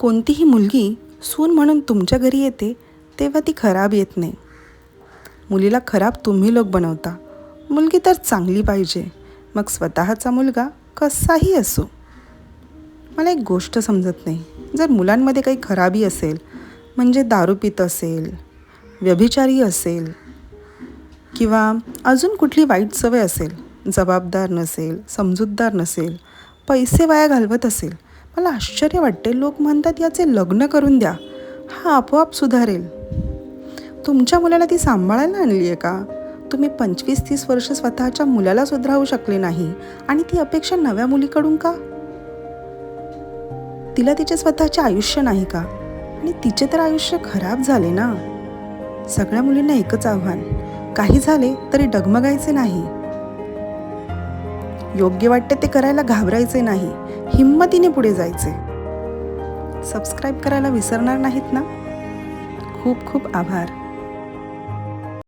कोणतीही मुलगी सून म्हणून तुमच्या घरी येते तेव्हा ती खराब येत नाही. मुलीला खराब तुम्ही लोक बनवता. मुलगी तर चांगली पाहिजे. मग स्वतःचा मुलगा कसाही असो. मला एक गोष्ट समजत नाही. जर मुलांमध्ये काही खराबी असेल म्हणजे दारू पित असेल व्यभिचारी असेल किंवा अजून कुठली वाईट सवय असेल जबाबदार नसेल समजूतदार नसेल पैसे वाया घालवत असेल मला आश्चर्य वाटते. लोक म्हणतात याचे लग्न करून द्या. हा आपोआप सुधारेल. तुमच्या मुलाला ती सांभाळायला आणली आहे का? तुम्ही पंचवीस तीस वर्ष स्वतःच्या मुलाला सुधारू शकले नाही. आणि ती अपेक्षा नव्या मुलीकडून का? तिला तिचे स्वतःचे आयुष्य नाही का? आणि तिचे तर आयुष्य खराब झाले ना? सगळ्या मुलींना एकच आव्हान. काही झाले तरी डगमगायचे नाही. योग्य वाटते ते करायला घाबरायचे नाही. हिंमतीने पुढे जायचे. सबस्क्राईब करायला विसरणार नाहीत ना? खूप खूप आभार.